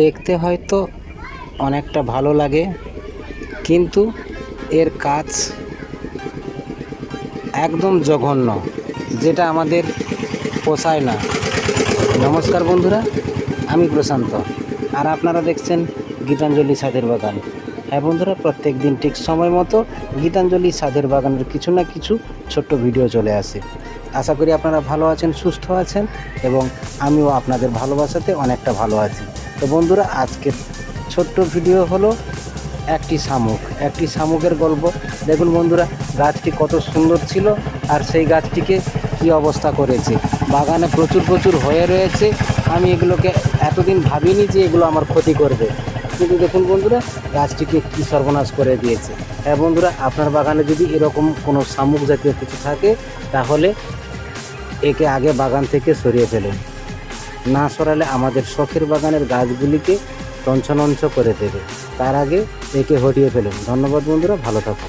দেখতে হয়তো অনেকটা ভালো লাগে, কিন্তু এর কাজ একদম জঘন্য, যেটা আমাদের পোষায় না। নমস্কার বন্ধুরা, আমি প্রশান্ত, আর আপনারা দেখছেন গীতাঞ্জলি সাদের বাগান। হ্যাঁ বন্ধুরা, প্রত্যেক দিন ঠিক সময় মতো গীতাঞ্জলি সাদের বাগানের কিছু না কিছু ছোট্ট ভিডিও চলে আসে। আশা করি আপনারা ভালো আছেন, সুস্থ আছেন, এবং আমিও আপনাদের ভালোবাসাতে অনেকটা ভালো আছি। তো বন্ধুরা, আজকের ছোট্ট ভিডিও হলো একটি শামুক। একটি শামুকের গল্প। দেখুন বন্ধুরা, গাছটি কত সুন্দর ছিল আর সেই গাছটিকে কি অবস্থা করেছে। বাগানে প্রচুর প্রচুর হয়ে রয়েছে। আমি এগুলোকে এতদিন ভাবিনি যে এগুলো আমার ক্ষতি করবে। কিন্তু দেখুন বন্ধুরা, গাছটিকে কি সর্বনাশ করে দিয়েছে। হ্যাঁ বন্ধুরা, আপনার বাগানে যদি এরকম কোনো শামুক জাতীয় কিছু থাকে, তাহলে একে আগে বাগান থেকে সরিয়ে ফেলুন। না সরালে আমাদের শখের বাগানের গাছগুলিকে তঞ্চনঞ্চ করে দেবে। তার আগে একে হটিয়ে ফেলুন। ধন্যবাদ বন্ধুরা, ভালো থাকুন।